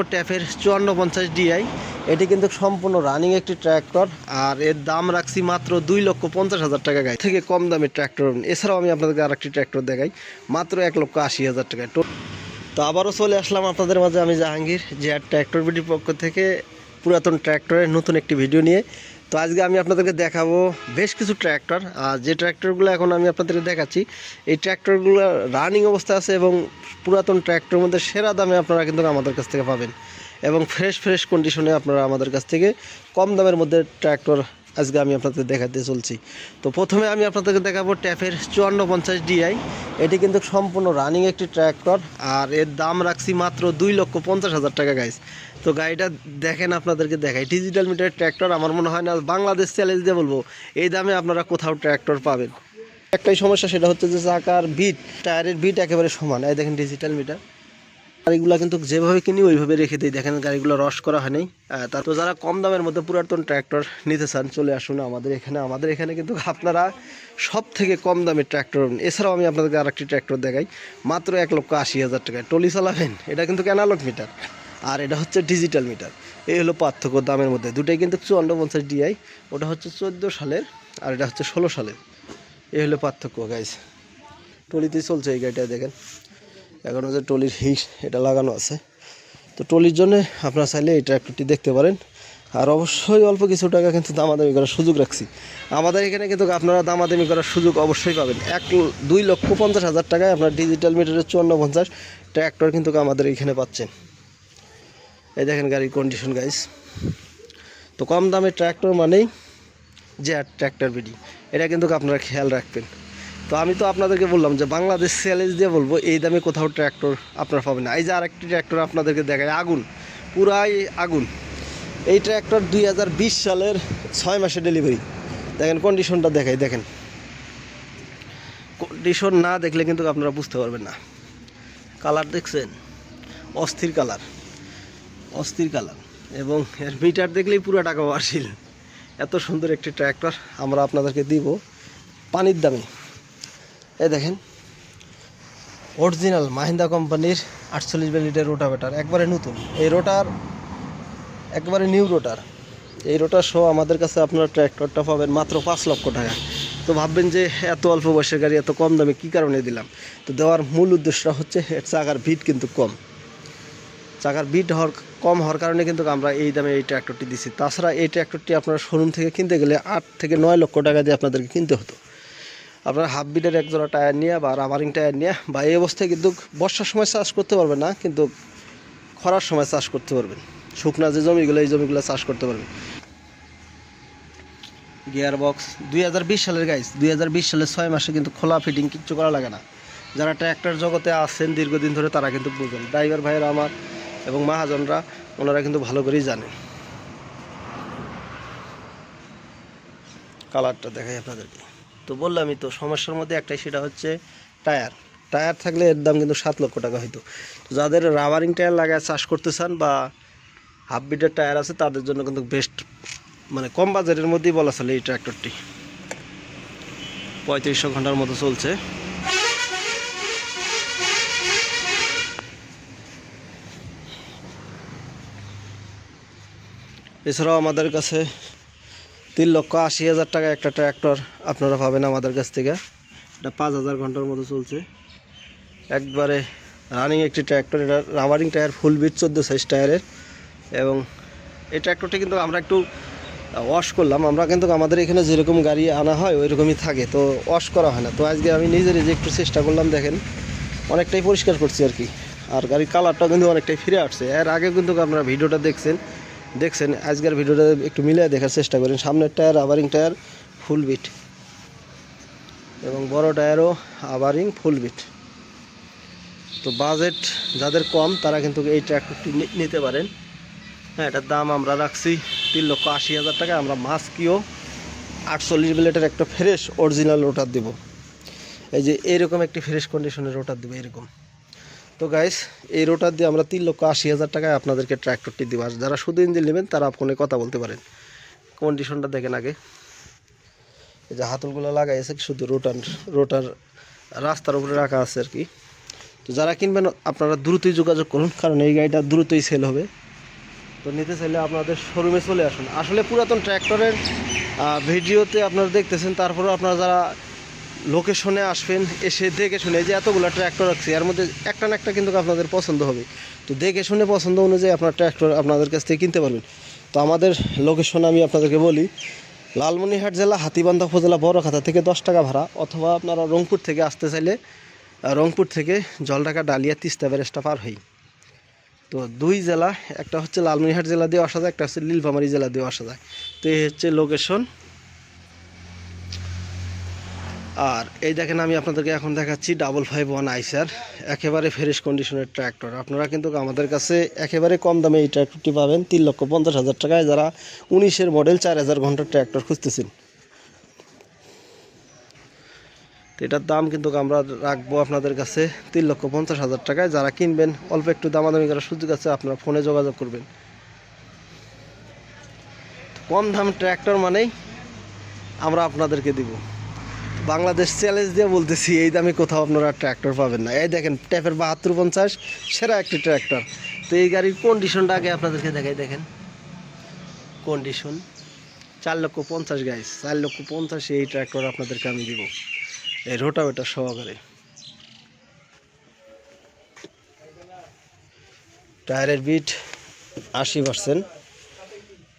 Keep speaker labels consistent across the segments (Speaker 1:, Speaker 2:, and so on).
Speaker 1: দেখাবো ট্যাফের চুয়ান্ন পঞ্চাশ ডিআই এটি কিন্তু সম্পূর্ণ রানিং একটি ট্র্যাক্টর আর এর দাম রাখছি মাত্র দুই লক্ষ পঞ্চাশ হাজার টাকা গায়ে থেকে কম দামে ট্র্যাক্টর এছাড়াও আমি আপনাদেরকে আর একটি ট্র্যাক্টর দেখাই, মাত্র এক লক্ষ আশি হাজার টাকায় তো আবারও চলে আসলাম আপনাদের মাঝে আমি জাহাঙ্গীর, যে আর ট্র্যাক্টর বিটির পক্ষ থেকে পুরাতন ট্র্যাক্টরের নতুন একটি ভিডিও নিয়ে। তো আজকে আমি আপনাদেরকে দেখাবো বেশ কিছু ট্র্যাক্টর। আর যে ট্র্যাক্টরগুলো এখন আমি আপনাদেরকে দেখাচ্ছি, এই ট্র্যাক্টরগুলো রানিং অবস্থা আছে এবং পুরাতন ট্র্যাক্টরের মধ্যে সেরা দামে আপনারা কিন্তু আমাদের কাছ থেকে পাবেন। এবং ফ্রেশ ফ্রেশ কন্ডিশনে আপনারা আমাদের কাছ থেকে কম দামের মধ্যে ট্র্যাক্টর আজকে আমি আপনাদের দেখাতে চলছি। তো প্রথমে আমি আপনাদেরকে দেখাবো ট্যাফের চুয়ান্ন পঞ্চাশ ডিআই। এটি কিন্তু সম্পূর্ণ রানিং একটি ট্র্যাক্টর, আর এর দাম রাখছি মাত্র দুই লক্ষ পঞ্চাশ হাজার টাকা গাইজ তো গাড়িটা দেখেন আপনাদেরকে দেখাই। ডিজিটাল মিটারের ট্র্যাক্টর আমার মনে হয় না বাংলাদেশ চ্যালেঞ্জ দিয়ে বলব। এই দামে আপনারা কোথাও ট্র্যাক্টর পাবেন। একটাই সমস্যা, সেটা হচ্ছে যে চাকার বিট টায়ারের বিট একেবারে সমান। এই দেখেন ডিজিটাল মিটার গাড়িগুলো কিন্তু যেভাবে কিনি ওইভাবে রেখে দিই। দেখেন গাড়িগুলো রস করা হয়নি আহ, তা তো যারা কম দামের মধ্যে পুরাতন ট্র্যাক্টর নিতে চান চলে আসুন আমাদের এখানে। আমাদের এখানে কিন্তু আপনারা সব থেকে কম দামের ট্র্যাক্টর এছাড়াও আমি আপনাদেরকে আরেকটি ট্র্যাক্টর দেখাই মাত্র এক লক্ষ আশি হাজার টাকায়। টলি চালাবেন এটা কিন্তু অ্যানালগ মিটার আর এটা হচ্ছে ডিজিটাল মিটার এই হলো পার্থক্য দামের মধ্যে। দুটাই কিন্তু চুয়ান্ন পঞ্চাশ ডিআই ওটা হচ্ছে চোদ্দ সালের আর এটা হচ্ছে ষোলো সালের। এই হলো পার্থক্য গাইজ টলিতেই চলছে এই গাড়িটা দেখেন। এখন হচ্ছে টলির হিস এটা লাগানো আছে। তো টলির জন্য আপনারা চাইলে এই ট্র্যাক্টরটি দেখতে পারেন। আর অবশ্যই অল্প কিছু টাকা কিন্তু দামাদামি করার সুযোগ রাখছি। আমাদের এখানে কিন্তু আপনারা দামাদামি করার সুযোগ অবশ্যই পাবেন। এক দুই লক্ষ পঞ্চাশ হাজার টাকায় আপনার ডিজিটাল মিটারের চুয়ান্ন পঞ্চাশ ট্র্যাক্টর কিন্তু আমাদের এখানে পাচ্ছেন। এই দেখেন গাড়ির কন্ডিশন গাইস তো কম দামের ট্র্যাক্টর মানেই যে ট্র্যাক্টর বিডি। এটা কিন্তু আপনারা খেয়াল রাখবেন। তো আমি তো আপনাদেরকে বললাম যে বাংলাদেশ চ্যালেঞ্জ দিয়ে বলব, এই দামে কোথাও ট্র্যাক্টর আপনারা পাবেন না। এই যে আরেকটি ট্র্যাক্টর আপনাদেরকে দেখায় আগুন, পুরাই আগুন। এই ট্র্যাক্টর দুই হাজার বিশ সালের ছয় মাসে ডেলিভারি দেখেন কন্ডিশনটা দেখাই, দেখেন। কন্ডিশন না দেখলে কিন্তু আপনারা বুঝতে পারবেন না। কালার দেখছেন? অস্থির কালার অস্থির কালার এবং এর মিটার দেখলেই পুরো টাকা বাসিল এত সুন্দর একটি ট্র্যাক্টর আমরা আপনাদেরকে দিব পানির দামে। এই দেখেন অরিজিনাল মাহিন্দা কোম্পানির আটচল্লিশ বেলিটের রোটাভেটার একবারে নতুন। এই রোটার একবারে নিউ রোটার এই রোটার সহ আমাদের কাছে আপনার ট্র্যাক্টরটা পাবেন মাত্র পাঁচ লক্ষ টাকা। তো ভাববেন যে এত অল্প বয়সের গাড়ি, এত কম দামে কী কারণে দিলাম? তো দেওয়ার মূল উদ্দেশ্যটা হচ্ছে, এর চাকার ভিট কিন্তু কম। চাকার বিট হওয়ার, কম হওয়ার কারণে কিন্তু আমরা এই দামে এই ট্র্যাক্টরটি দিচ্ছি তাছাড়া এই ট্র্যাক্টরটি আপনারা শোরুম থেকে কিনতে গেলে আট থেকে নয় লক্ষ টাকা দিয়ে আপনাদেরকে কিনতে হতো। আপনারা হাফ বিটের এক জোড়া টায়ার নিয়ে বা রাবারিং টায়ার নিয়ে বা এই অবস্থায় কিন্তু বর্ষার সময় চাষ করতে পারবেন না, কিন্তু খরার সময় চাষ করতে পারবেন। শুকনা যে জমিগুলো, এই জমিগুলো চাষ করতে পারবেন। গিয়ার বক্স দুই হাজার বিশ সালের গাইস দুই সালের ছয় মাসে কিন্তু খোলা ফিটিং কিচ্ছু করা লাগে না। যারা ট্র্যাক্টর জগতে আছেন, দীর্ঘদিন ধরে তারা কিন্তু বুঝবেন ড্রাইভার ভাইয়েরা আমার এবং মহাজনরা, ওনারা কিন্তু ভালো করেই জানেন। কালারটা দেখাই আপনাদেরকে। তো বললামই তো, সমস্যার মধ্যে একটাই সেটা হচ্ছে টায়ার। টায়ার থাকলে এর দাম কিন্তু সাত লক্ষ টাকা হয়তো তো যাদের রাবারিং টায়ার লাগায়, চাষ করতে চান বা হাফ বিটের টায়ার আছে, তাদের জন্য কিন্তু বেস্ট মানে কম বাজারের মধ্যেই বলা চলে এই ট্র্যাক্টরটি পঁয়ত্রিশশো ঘণ্টার মতো চলছে। এছাড়াও আমাদের কাছে তিন লক্ষ আশি হাজার টাকা একটা ট্র্যাক্টর আপনারা পাবেন আমাদের কাছ থেকে। এটা পাঁচ হাজার ঘণ্টার মতো চলছে। একবারে রানিং একটি ট্র্যাক্টর, এটা রাবারিং টায়ার ফুল বিট চোদ্দ সাইজ টায়ারের এবং এই ট্র্যাক্টরটি কিন্তু আমরা একটু ওয়াশ করলাম। আমরা কিন্তু আমাদের এখানে যেরকম গাড়ি আনা হয় ওই রকমই থাকে। তো ওয়াশ করা হয় না। তো আজকে আমি নিজেরই যে একটু চেষ্টা করলাম, দেখেন। অনেকটাই পরিষ্কার করছি আর কি। আর গাড়ির কালারটাও কিন্তু অনেকটাই ফিরে আসছে। এর আগে কিন্তু আপনারা ভিডিওটা দেখছেন। দেখছেন, আজকের ভিডিওটা একটু মিলিয়ে দেখার চেষ্টা করেন। সামনের টায়ার, আবারিং টায়ার ফুল বিট এবং বড় টায়ারও আবারিং ফুল বিট তো বাজেট যাদের কম, তারা কিন্তু এই ট্র্যাক্টরটি নিতে পারেন। হ্যাঁ এটার দাম আমরা রাখছি তিন লক্ষ আশি হাজার টাকা। আমরা মাস্কিও আটচল্লিশ বিলেটের একটা ফ্রেশ অরিজিনাল রোটার দেব। এই যে, এরকম একটি ফ্রেশ কন্ডিশনের রোটার দেবো, এরকম। তো গাইস এই রোটার দিয়ে আমরা তিন লক্ষ আশি হাজার টাকায় আপনাদেরকে ট্র্যাক্টরটি দেবো। আর যারা শুধু ইঞ্জিন নেবেন, তারা ফোনে কথা বলতে পারেন। কন্ডিশনটা দেখেন আগে। এই যে হাতলগুলো লাগাইছে শুধু রোটার রোটার রাস্তার উপরে রাখা আছে আর কি। তো যারা কিনবেন, আপনারা দ্রুতই যোগাযোগ করুন, কারণ এই গাড়িটা দ্রুতই সেল হবে। তো নিতে চাইলে আপনাদের শোরুমে চলে আসুন। আসলে পুরাতন ট্র্যাক্টরের ভিডিওতে আপনারা দেখতেছেন, তারপরেও আপনারা যারা লোকেশনে আসবেন, এসে দেখে শুনে যে এতগুলো ট্র্যাক্টর রাখছি, এর মধ্যে একটা না একটা কিন্তু আপনাদের পছন্দ হবে। তো দেখে শুনে পছন্দ অনুযায়ী আপনার ট্র্যাক্টর আপনাদের কাছ থেকে কিনতে পারবেন। তো আমাদের লোকেশন আমি আপনাদেরকে বলি, লালমনিরহাট জেলা, হাতিবান্ধা উপজেলা, বড়খাতা থেকে দশ টাকা ভাড়া, অথবা আপনারা রংপুর থেকে আসতে চাইলে রংপুর থেকে জলঢাকা, ডালিয়া, তিস্তা ব্যারেজটা পার হই। তো দুই জেলা, একটা হচ্ছে লালমনিরহাট জেলা দিয়ে আসা যায়, একটা হচ্ছে নীলফামারী জেলা দিয়ে আসা যায়। তো এই হচ্ছে লোকেশন আর এই দেখেন আমি আপনাদেরকে এখন দেখাচ্ছি ডাবল ফাইভ ওয়ান আইসার একেবারে ফ্রেশ কন্ডিশনের ট্র্যাক্টর আপনারা কিন্তু আমাদের কাছে একেবারে কম দামে এই ট্র্যাক্টরটি পাবেন, তিন লক্ষ পঞ্চাশ হাজার টাকায় যারা উনিশের মডেল চার হাজার ঘণ্টার ট্র্যাক্টর খুঁজতেছেন। এটার দাম কিন্তু আমরা রাখব আপনাদের কাছে তিন লক্ষ পঞ্চাশ হাজার টাকায়। যারা কিনবেন, অল্প একটু দামাদামি করার সুযোগ আছে, আপনারা ফোনে যোগাযোগ করবেন। কম দাম ট্র্যাক্টর মানেই আমরা আপনাদেরকে দিব। বাংলাদেশ চ্যালেঞ্জ দিয়ে বলতেছি, এই দামে কোথাও আপনারা ট্র্যাক্টর পাবেন না। এই দেখেন, ট্যাপের বাহাত্তর পঞ্চাশ, সেরা একটি ট্র্যাক্টর তো এই গাড়ির কন্ডিশনটা আগে আপনাদেরকে দেখাই, দেখেন। কন্ডিশন চার লক্ষ পঞ্চাশ গাইস চার লক্ষ পঞ্চাশ এই ট্র্যাক্টর আপনাদেরকে আমি দিব। এই রোটাভেটার সহকারে। টায়ারের বিট আশি পার্সেন্ট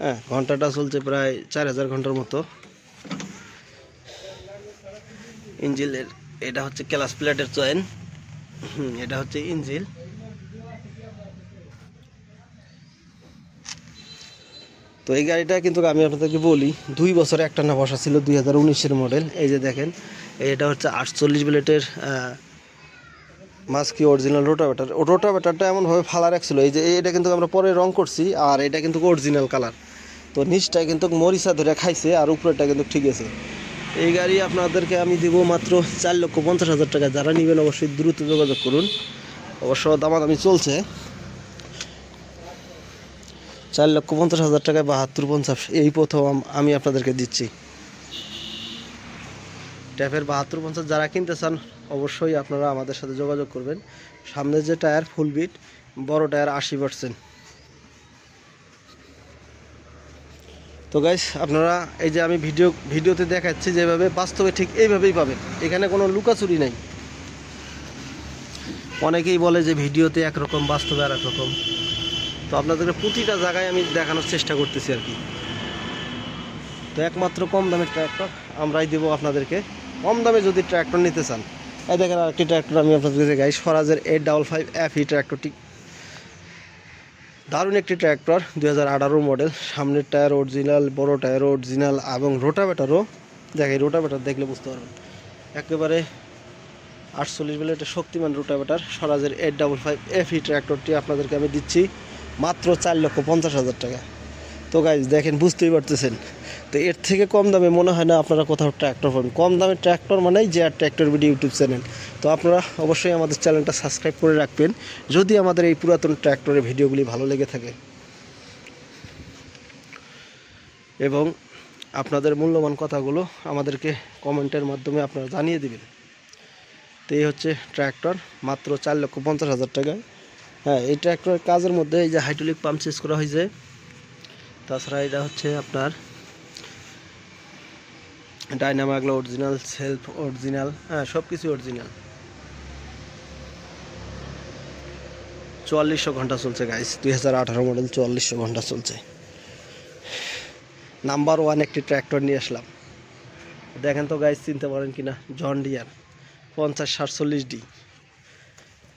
Speaker 1: হ্যাঁ ঘন্টাটা চলছে প্রায় চার হাজার ঘণ্টার মতো। ইঞ্জিলের এটা হচ্ছে ক্লাস প্লেটের চয়েন। এটা হচ্ছে ইঞ্জিল। তো এই গাড়িটা কিন্তু আমি আপনাদেরকে বলি, দুই বছরে একটা না বসা ছিল দুই হাজার উনিশের মডেল এই যে দেখেন, এটা হচ্ছে আটচল্লিশ ব্লেটের মাস্কি অরিজিনাল রোটাভেটার রোটাভেটারটা এমনভাবে ফালা রাখছিল, এই যে এটা কিন্তু আমরা পরে রং করছি, আর এটা কিন্তু অরিজিনাল কালার তো নিচটায় কিন্তু মরিচা ধরে খাইছে, আর উপরেটা কিন্তু ঠিক আছে। এই গাড়ি আপনাদেরকে আমি দিব মাত্র চার লক্ষ পঞ্চাশ হাজার টাকা। যারা নেবেন অবশ্যই দ্রুত যোগাযোগ করুন। অবশ্য দামাদামি চলছে। চার লক্ষ পঞ্চাশ হাজার টাকায় বাহাত্তর পঞ্চাশ। এই প্রথম আমি আপনাদেরকে দিচ্ছি। ট্যাপের বাহাত্তর পঞ্চাশ যারা কিনতে চান, অবশ্যই আপনারা আমাদের সাথে যোগাযোগ করবেন। সামনের যে টায়ার ফুল বিট বড় টায়ার আশি পার্সেন্ট তো গাইস আপনারা এই যে আমি ভিডিও ভিডিওতে দেখাচ্ছি যেভাবে, বাস্তবে ঠিক এইভাবেই পাবেন। এখানে কোনো লুকাচুরি নাই। অনেকেই বলে যে ভিডিওতে একরকম, বাস্তবে আর একরকম তো আপনাদেরকে প্রতিটা জায়গায় আমি দেখানোর চেষ্টা করতেছি আর কি। তো একমাত্র কম দামের ট্র্যাক্টর আমরাই দেবো আপনাদেরকে। কম দামে যদি ট্র্যাক্টর নিতে চান। এই দেখেন আরেকটি ট্র্যাক্টর আমি আপনাদেরকে দেখাই স্বরাজের eight double five F E ট্র্যাক্টরটি দারুণ একটি ট্র্যাক্টর দু হাজার আঠারো মডেল। সামনের টায়ার অরিজিনাল বড় টায়ার অরিজিনাল এবং রোটাভেটারও। দেখে রোটাভেটার দেখলে বুঝতে পারবেন। একেবারে আটচল্লিশ বেলে একটা শক্তিমান রোটাভেটার, স্বরাজের এইট ডাবল ফাইভ এফ ট্র্যাক্টরটি আপনাদেরকে আমি দিচ্ছি, মাত্র চার লক্ষ পঞ্চাশ হাজার টাকা। তো গাইজ দেখেন, বুঝতেই পারতেছেন। তো এর থেকে কম দামে মনে হয় না আপনারা কোথাও ট্র্যাক্টর পাবেন। কম দামে ট্র্যাক্টর মানেই যে আর ট্র্যাক্টর ভিডিও ইউটিউব চ্যানেল তো আপনারা অবশ্যই আমাদের চ্যানেলটা সাবস্ক্রাইব করে রাখবেন, যদি আমাদের এই পুরাতন ট্র্যাক্টরের ভিডিওগুলি ভালো লেগে থাকে। এবং আপনাদের মূল্যবান কথাগুলো আমাদেরকে কমেন্টের মাধ্যমে আপনারা জানিয়ে দিবেন। তো এই হচ্ছে ট্র্যাক্টর মাত্র চার লক্ষ পঞ্চাশ হাজার টাকায় হ্যাঁ এই ট্র্যাক্টরের কাজের মধ্যে এই যে হাইড্রোলিক পাম্প চেঞ্জ করা হয়েছে তাছাড়া এটা হচ্ছে আপনার ডাইনামাগুলো অরিজিনাল সেলফ অরিজিনাল হ্যাঁ সব কিছু অরিজিনাল চুয়াল্লিশশো ঘণ্টা চলছে গাইস দুই হাজার আঠারো মডেল চুয়াল্লিশশো ঘণ্টা চলছে। নাম্বার ওয়ান একটি ট্র্যাক্টর নিয়ে আসলাম। দেখেন তো গাইস চিনতে পারেন কিনা? জন ডিয়ার পঞ্চাশ সাতচল্লিশ ডি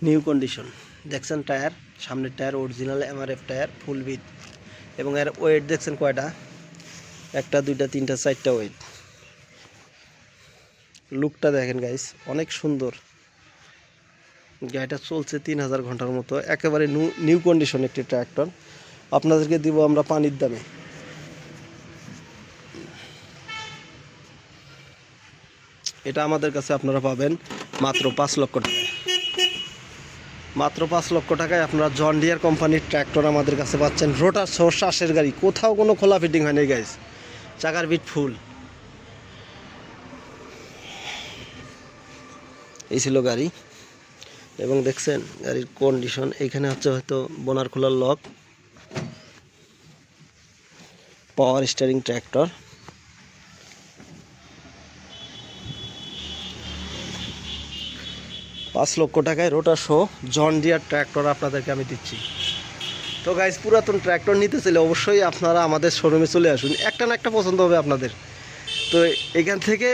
Speaker 1: নিউ কন্ডিশন দেখছেন টায়ার সামনের tyre original MRF tyre full bit এবং এর ওয়েট দেখছেন কয়টা? একটা, দুইটা, তিনটা, চারটা ওয়েট লুকটা দেখেন গাইস অনেক সুন্দর। গাড়িটা চলছে তিন হাজার ঘণ্টার মতো, একেবারে নিউ কন্ডিশন একটি ট্র্যাক্টর আপনাদেরকে দিব আমরা পানির দামে। এটা আমাদের কাছে আপনারা পাবেন মাত্র পাঁচ লক্ষ টাকা। মাত্র পাঁচ লক্ষ টাকায় আপনারা জন ডিয়ার কোম্পানির ট্র্যাক্টর আমাদের কাছে পাচ্ছেন। রোটার সহ শ্বাসের গাড়ি। কোথাও কোনো খোলা ফিটিং হয়নি গাইস চাকার বিট ফুল এই ছিল গাড়ি। এবং দেখছেন, গাড়ির কন্ডিশন এইখানে হচ্ছে হয়তো বোনার খোলার লক পাওয়ার স্টারিং ট্র্যাক্টর পাঁচ লক্ষ টাকায় রোটা শো, জন ডিয়ার ট্র্যাক্টর আপনাদেরকে আমি দিচ্ছি। তো গাইজ পুরাতন ট্র্যাক্টর নিতে চাইলে অবশ্যই আপনারা আমাদের শোরুমে চলে আসুন। একটা না একটা পছন্দ হবে আপনাদের। তো এখান থেকে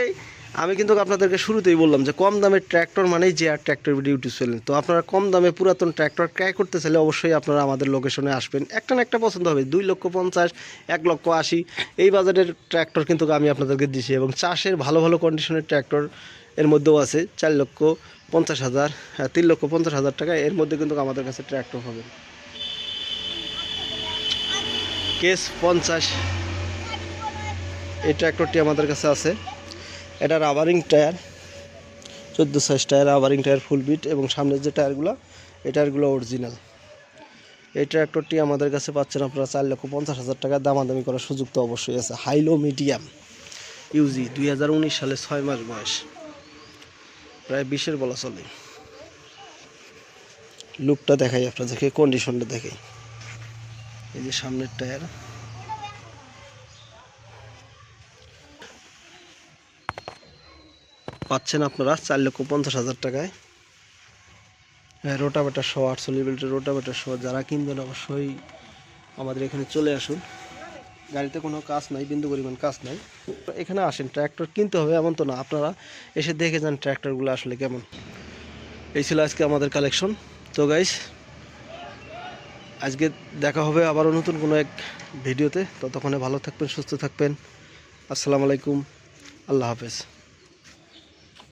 Speaker 1: আমি কিন্তু আপনাদেরকে শুরুতেই বললাম যে কম দামের ট্র্যাক্টর মানেই যে আর ট্র্যাক্টর ইউটিউব চ্যানেল তো আপনারা কম দামে পুরাতন ট্র্যাক্টর ক্রয় করতে চাইলে অবশ্যই আপনারা আমাদের লোকেশনে আসবেন। একটা না একটা পছন্দ হবে। দুই লক্ষ পঞ্চাশ, এক লক্ষ আশি, এই বাজারের ট্র্যাক্টর কিন্তু আমি আপনাদেরকে দিচ্ছি এবং চাষের ভালো ভালো কন্ডিশনের ট্র্যাক্টর এর মধ্যেও আছে। চার লক্ষ পঞ্চাশ হাজার হ্যাঁ, তিন লক্ষ পঞ্চাশ হাজার টাকা। এর মধ্যে কিন্তু আমাদের কাছে ট্র্যাক্টর হবে। কেস পঞ্চাশ। এই ট্র্যাক্টরটি আমাদের কাছে আছে। এটা রাবারিং টায়ার চোদ্দ size tyre rubbering tyre full bit এবং সামনের যে টায়ারগুলো এই টায়ারগুলো অরিজিনাল এই ট্র্যাক্টরটি আমাদের কাছে পাচ্ছেন আপনারা চার লক্ষ পঞ্চাশ হাজার টাকা। দামাদামি করার সুযোগ তো অবশ্যই আছে। হাইলো মিডিয়াম ইউজি দুই হাজার উনিশ সালে ছয় মাস বয়স। প্রায় বিশের বলা চলে। লুকটা দেখাই আপনাদেরকে কন্ডিশনটা দেখাই। এই যে সামনের টায়ার। পাচ্ছেন আপনারা চার লক্ষ পঞ্চাশ হাজার টাকায়। হ্যাঁ রোটাভেটার সহ আটচল্লিশ বেল্টের রোটাভেটার সহ যারা কিনবেন অবশ্যই আমাদের এখানে চলে আসুন। গাড়িতে কোনো কাজ নাই, বিন্দু পরিমাণ কাজ নাই। এখানে আসেন, ট্র্যাক্টর কিনতে হবে এমন তো না। আপনারা এসে দেখে যান ট্র্যাক্টরগুলো আসলে কেমন। এই ছিল আজকে আমাদের কালেকশন তো গাইস আজকে দেখা হবে আবার নতুন কোনো এক ভিডিওতে। ততক্ষণে ভালো থাকবেন, সুস্থ থাকবেন। আসসালামু আলাইকুম। আল্লাহ হাফেজ।